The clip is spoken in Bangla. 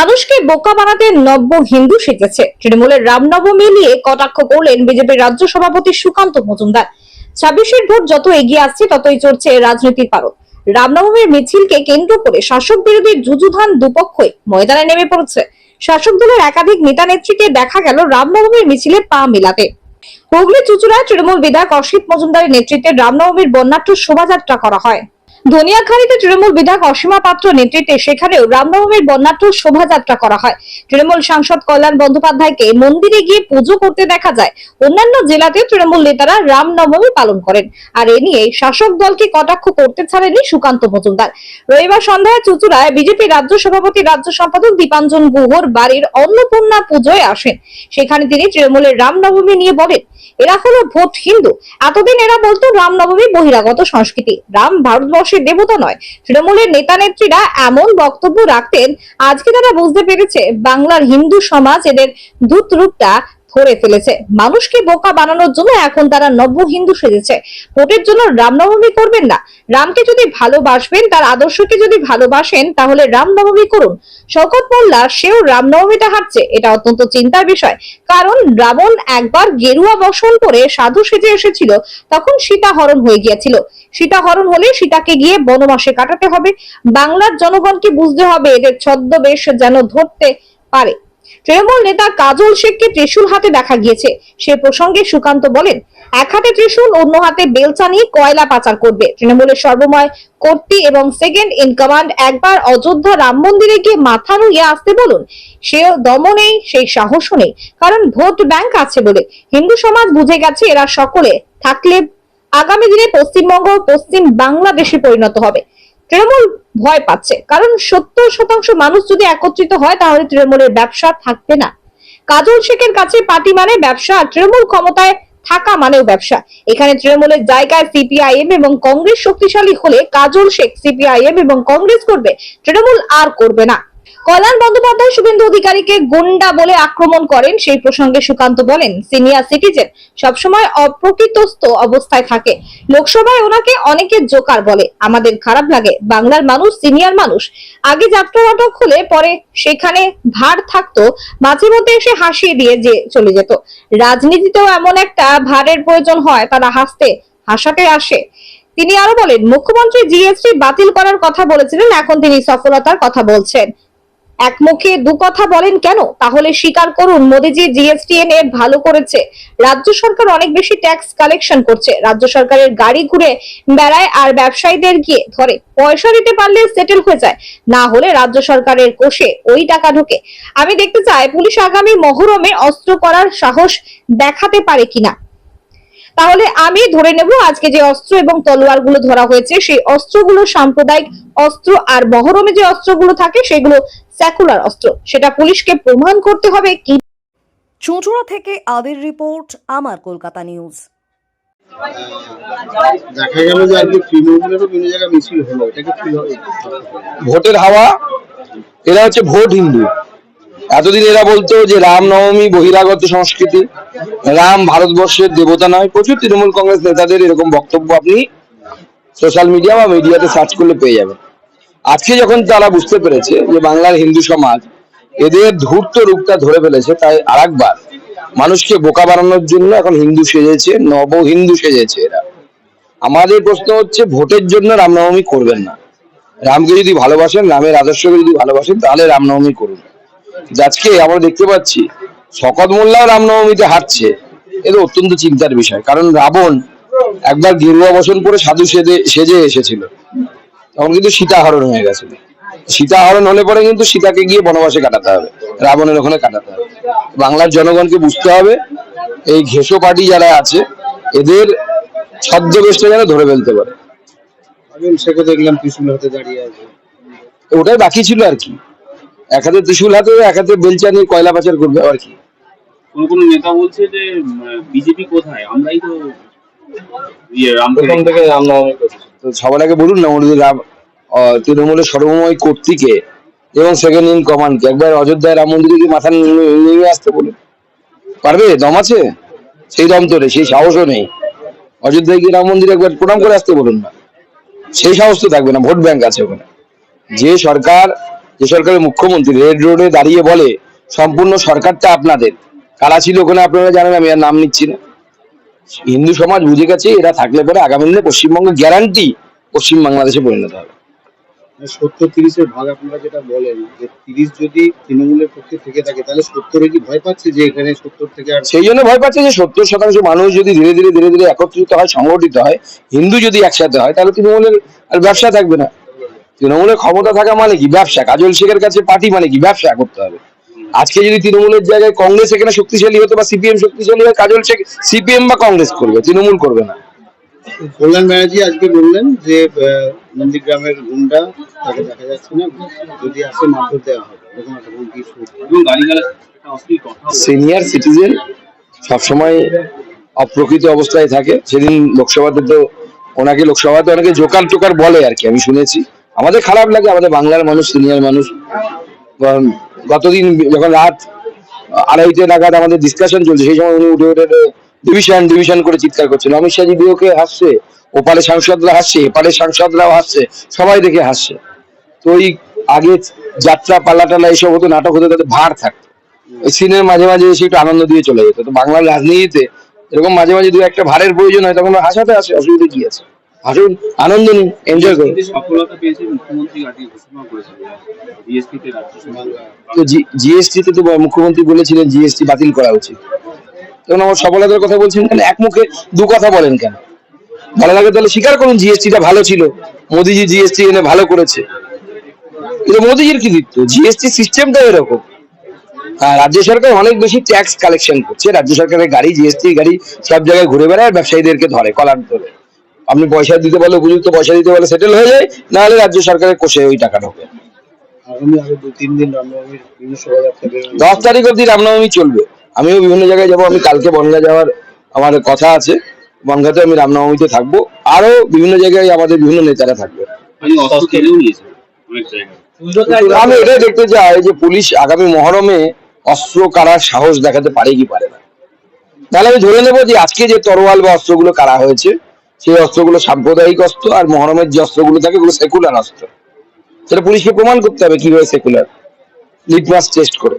মানুষকে বোকা বানাতে নব্য হিন্দু শিখেছে। তৃণমূলের রামনবমী নিয়ে কটাক্ষ করলেন বিজেপির রাজ্য সভাপতি সুকান্ত মজুমদার। ছাব্বিশের ভোট যত এগিয়ে আসছে, ততই চড়ছে রাজনীতির পারদ। রামনবমীর মিছিলকে কেন্দ্র করে শাসক বিরোধী যুযুধান দুপক্ষই ময়দানে নেমে পড়েছে। শাসক দলের একাধিক নেতা নেত্রীকে দেখা গেল রামনবমীর মিছিলে পা মেলাতে। হুগলি, চুচুড়ায় তৃণমূল বিধায়ক অসিত মজুমদারের নেতৃত্বে রামনবমীর বর্ণাঢ্য শোভাযাত্রা করা হয়। ধনিয়াখালীতে তৃণমূল বিধায়ক অসীমা পাত্র নেতৃত্বে সেখানেও রামনবমীর বর্ণাঢ্য শোভাযাত্রা করা হয়। তৃণমূল সাংসদ কল্যাণ বন্দ্যোপাধ্যায়কে মন্দিরে গিয়ে পুজো করতে দেখা যায়। অন্যান্য জেলাতেও তৃণমূল নেতারা রামনবমী পালন করেন। আর এ নিয়ে শাসক দলকে কটাক্ষ করতে ছাড়েনি সুকান্ত মজুমদার। রবিবার সন্ধ্যায় চুচুড়ায় বিজেপি রাজ্য সভাপতি, রাজ্য সম্পাদক দীপাঞ্জন গুহর বাড়ির অন্নপূর্ণা পুজোয় আসেন। সেখানে তিনি তৃণমূলের রামনবমী নিয়ে বলেন, এরা হলো ভোট হিন্দু। এতদিন এরা বলতো রামনবমী বহিরাগত সংস্কৃতি। রাম ভারতবর্ষের দেবতা নয়, তৃণমূলের নেতা নেত্রীরা এমন বক্তব্য রাখতেন। আজকে তারা বুঝতে পেরেছে বাংলার হিন্দু সমাজ এদের দূত রূপটা ধরে ফেলেছে। মানুষকে বোকা বানানোর জন্য এখন তারা নব্য হিন্দু সেজেছে। ভোটের জন্য রামনবমী করবেন না। রামকে যদি ভালোবাসবেন, তার আদর্শকে যদি ভালোবাসেন, তাহলে রামনবমী করুন। শওকত মোল্লা, সেও রামনবমীটা হাঁটছে। এটা অত্যন্ত চিন্তার বিষয়। কারণ রাবণ একবার গেরুয়া বসন করে সাধু সেজে এসেছিল, তখন সীতা হরণ হয়ে গিয়েছিল। সীতা হরণ হলে সীতাকে গিয়ে বনবাসে কাটাতে হবে। বাংলার জনগণকে বুঝতে হবে এদের ছদ্মবেশ যেন ধরতে পারে। তৃণমূল নেতা কাজল শেখকে ত্রিশূল হাতে দেখা গিয়েছে। সে প্রসঙ্গে সুকান্ত বলেন, এক হাতে ত্রিশূল, অন্য হাতে বেলচা নিয়ে কয়লা পাচার করবে। তৃণমূলের সর্বময় কর্তৃ এবং সেকেন্ড ইন কমান্ড একবার অযোধ্যা রাম মন্দিরে গিয়ে মাথা নুয়ে আসতে বলুন সে দম নেই, সেই সাহসও নেই। কারণ ভোট ব্যাংক আছে বলে হিন্দু সমাজ বুঝে গেছে এরা সকলে থাকলে আগামী দিনে পশ্চিমবঙ্গ পশ্চিম বাংলাদেশে পরিণত হবে। তৃণমূল ভয় পাচ্ছে। কারণ সত্তর শতাংশ মানুষ যদি একত্রিত হয়, তাহলে তৃণমূলের ব্যবসা থাকবে না। কাজল শেখের কাছে পার্টি মানে ব্যবসা, আর তৃণমূল ক্ষমতায় থাকা মানেও ব্যবসা। এখানে তৃণমূলের জায়গায় সিপিআইএম এবং কংগ্রেস শক্তিশালী হলে কাজল শেখ, সিপিআইএম এবং কংগ্রেস করবে, তৃণমূল আর করবে না। কল্যাণ বন্দ্যোপাধ্যায় শুভেন্দু অধিকারীকে গুন্ডা বলে আক্রমণ করেন, সেই প্রসঙ্গে সুকান্ত বলেন, সিনিয়র সিটিজেন সবসময় অপ্রকৃতস্থ অবস্থায় থাকে। লোকসভায় ওনাকে অনেকে জোকার বলে। আমাদের খারাপ লাগে। বাংলার মানুষ সিনিয়র মানুষ। আগে যাত্রা নাটক হলে পরে সেখানে ভার থাকতো। মাঝে মধ্যে এসে হাসিয়ে দিয়ে যে চলে যেত। রাজনীতিতেও এমন একটা ভারের প্রয়োজন হয়, তারা হাসতে, হাসাতে আসে। তিনি আরও বলেন, মুখ্যমন্ত্রী জিএসটি বাতিল করার কথা বলেছিলেন, এখন তিনি সফলতার কথা বলছেন। এক মুখে দু কথা বলেন কেন? তাহলে স্বীকার করুন, মোদিজি জিএসটি এনে ভালো করেছে। রাজ্য সরকার অনেক বেশি ট্যাক্স কালেকশন করছে। রাজ্য সরকারের গাড়ি ঘুরে বেড়ায় আর ব্যবসায়ীদের গিয়ে ধরে। পয়সা দিতে পারলে সেটেল হয়ে যায়। না হলে রাজ্য সরকারের কোষে ওই টাকা ঢোকে। আমি দেখতে চাই, পুলিশ আগামী মহরমে অস্ত্র করার সাহস দেখাতে পারে কিনা। তাহলে আমি ধরে নেব আজকে যে অস্ত্র এবং তলোয়ারগুলো ধরা হয়েছে সেই অস্ত্রগুলো সাম্প্রদায়িক অস্ত্র আর মহরমে যে অস্ত্রগুলো থাকে সেগুলো সেকুলার অস্ত্র। সেটা পুলিশকে প্রমাণ করতে হবে কি চুঁচুড়া থেকে আদের রিপোর্ট আমার কলকাতা নিউজ। দেখা গেল যে আজকে তৃণমূলেরও বিভিন্ন জায়গায় মিছিল হলো এটাকে কি ভোটের হাওয়া এরা হচ্ছে ভোট হিন্দু। এতদিন এরা বলতো যে রাম নবমী বহিরাগত সংস্কৃতি, রাম ভারতবর্ষের দেবতা নয়, প্রচুর তৃণমূল কংগ্রেস নেতাদের এরকম বক্তব্য আপনি সোশ্যাল মিডিয়া বা মিডিয়াতে সার্চ করলে পেয়ে যাবেন। আজকে যখন তারা বুঝতে পেরেছে যে বাংলার হিন্দু সমাজ এদের ধূর্ত রূপটা ধরে ফেলেছে, তাই আরেকবার মানুষকে বোকা বানানোর জন্য এখন হিন্দু সেজেছে, নব হিন্দু সেজেছে এরা। আমাদের প্রশ্ন হচ্ছে, ভোটের জন্য রামনবমী করবেন না। রামকে যদি ভালোবাসেন, রামের আদর্শকে যদি ভালোবাসেন, তাহলে রামনবমী করুন। আজকে আমরা দেখতে পাচ্ছি শকত মোল্লাও রামনবমীতে হাঁটছে। এটা অত্যন্ত চিন্তার বিষয় কারণ রাবণ একবার গেরুয়া বসন করে সাধু সেজে সেজে এসেছিল। তখন কিন্তু সীতা হরণ হয়ে গেছে। সীতা হরণ হলে পরে কিন্তু সীতাকে গিয়ে বনবাসে কাটাতে হবে রাবণের ওখানে কাটাতে হবে। বাংলার জনগণকে বুঝতে হবে এই ঘেঁষো পার্টি যারা আছে এদের ছদ্মবেশটা যেন ধরে ফেলতে পারে। সেকে দেখলাম ত্রিশুল হাতে দাঁড়িয়ে আছে। ওটাই বাকি ছিল আর কি। এক হাতে ত্রিশুল হাতে এক হাতে বেলচা নিয়ে কয়লা পাচার করবে আর কি? কোন কোন নেতা বলছে যে বিজেপি কোথায়? আমরাই তো ইয়ে রামকে প্রথম থেকে রামনবমী করছে। তো সবার আগে বলুন না মোদী রাম তৃণমূলের সর্বময় কর্তৃকে এবং সেকেন্ড ইন কমান্ডকে একবার অযোধ্যায় রাম মন্দিরে কি মাথা নিয়ে আসতে বলুন। পারবে? দম আছে? সেই দম তো সেই সাহসও নেই। অযোধ্যায় গিয়ে রাম মন্দিরে একবার প্রণাম করে আসতে বলুন না। সেই সাহস তো থাকবে না ভোট ব্যাংক আছে ওখানে। যে সরকার যে সরকারের মুখ্যমন্ত্রী রেড রোডে দাঁড়িয়ে বলে সম্পূর্ণ সরকারটা আপনাদের। কারা ছিল ওখানে আপনারা জানেন আমি আর নাম নিচ্ছি না। হিন্দু সমাজ বুঝে গেছে এরা থাকলে পরে আগামী দিনে পশ্চিমবঙ্গ গ্যারান্টি পশ্চিম বাংলাদেশে পরিণত হবে। সত্তর তিরিশের ভাগ আপনারা যেটা বলেন যে তিরিশ যদি তৃণমূলের পক্ষে থেকে থাকে তাহলে সত্তরে কি ভয় পাচ্ছে যে এখানে সত্তর থেকে আর সেই জন্য ভয় পাচ্ছে যে সত্তর শতাংশ মানুষ যদি ধীরে ধীরে ধীরে ধীরে একত্রিত হয় সংগঠিত হয় হিন্দু যদি একসাথে হয় তাহলে তৃণমূলের আর ব্যবসা থাকবে না। তৃণমূলের ক্ষমতা থাকা মানে কি? ব্যবসা। কাজল শেখের কাছে পার্টি মানে কি? ব্যবসা করতে হবে। আজকে যদি তৃণমূলের জায়গায় কংগ্রেস এখানে শক্তিশালী হতো বা সিপিএম শক্তিশালী হয় কাজল শেখ সিপিএম বা কংগ্রেস করবে তৃণমূল করবে না। কল্যাণ ব্যানার্জি আজকে বললেন যে নন্দীগ্রামের গুন্ডা তাকে দেখা যাচ্ছে না। যদি আসে মারধর দেওয়া হবে। সিনিয়র সিটিজেন সবসময় অপ্রকৃত অবস্থায় থাকে। সেদিন লোকসভাতে তো ওনাকে লোকসভাতে অনেকে জোকার টোকার বলে আর কি আমি শুনেছি। আমাদের খারাপ লাগে, আমাদের বাংলার মানুষ সিনিয়র মানুষ। গতদিন যখন রাত আড়াইটে নাগাদ আমাদের ডিসকাশন চলছে, সেই সময় উনি উঠে উঠে ডিভিশন ডিভিশন করে চিৎকার করছেন অমিত শাহ যদি ওকে হাসছে ওপারে সাংসদরা হাসছে এপারে সাংসদরাও হাসছে, সবাই দেখে হাসছে। তো ওই আগে যাত্রা পাল্লা টাল্লা এইসব হতো, নাটক হতো তাদের ভার থাকতো। ওই সিনের মাঝে মাঝে এসে একটু আনন্দ দিয়ে চলে যেত। তো বাংলার রাজনীতিতে এরকম মাঝে মাঝে দু একটা ভারের প্রয়োজন হয়, তখন হাসাতে আসে, অসুবিধা কি আছে? হাসুন আনন্দ নিন এনজয় করুন। সফলতা পেয়েছে মুখ্যমন্ত্রী তো জিএসটি তে তো মুখ্যমন্ত্রী বলেছিলেন জিএসটি বাতিল করা উচিত। তখন আমার সফলতার কথা বলছেন কেন? এক মুখে দু কথা বলেন কেন? ভালো লাগে তাহলে স্বীকার করুন জিএসটিটা ভালো ছিল। মোদিজি জিএসটি এনে ভালো করেছে। কিন্তু মোদিজির কৃতিত্ব জিএসটি সিস্টেমটা এরকম। আর রাজ্য সরকার অনেক বেশি ট্যাক্স কালেকশন করছে। রাজ্য সরকারের গাড়ি জিএসটি গাড়ি সব জায়গায় ঘুরে বেড়ায় ব্যবসায়ীদেরকে ধরে কলার ধরে। আপনি পয়সা দিতে পারলে উপযুক্ত পয়সা দিতে পারলে সেটেল হয়ে যায় নাহলে রাজ্য সরকারের কোষে ওই টাকা ঢোকে দশ তারিখ অব্দি রামনবমী চলবে। আমিও বিভিন্ন জায়গায় যাব আমি কালকে বনগা যাওয়ার আমার কথা আছে। বনগাতে আমি রামনবমীতে থাকব। আরও বিভিন্ন জায়গায় আমাদের বিভিন্ন নেতারা থাকবে। আমি এটাই দেখতে চাই যে পুলিশ আগামী মহরমে অস্ত্র কারার সাহস দেখাতে পারে কি পারে না। তাহলে আমি ধরে নেব যে আজকে যে তরোয়াল বা অস্ত্রগুলো কারা হয়েছে সেই অস্ত্রগুলো সাম্প্রদায়িক অস্ত্র আর মহরমের যে অস্ত্রগুলো থাকে ওগুলো সেকুলার অস্ত্র। সেটা পুলিশকে প্রমাণ করতে হবে কীভাবে সেকুলার লিটমাস টেস্ট করে।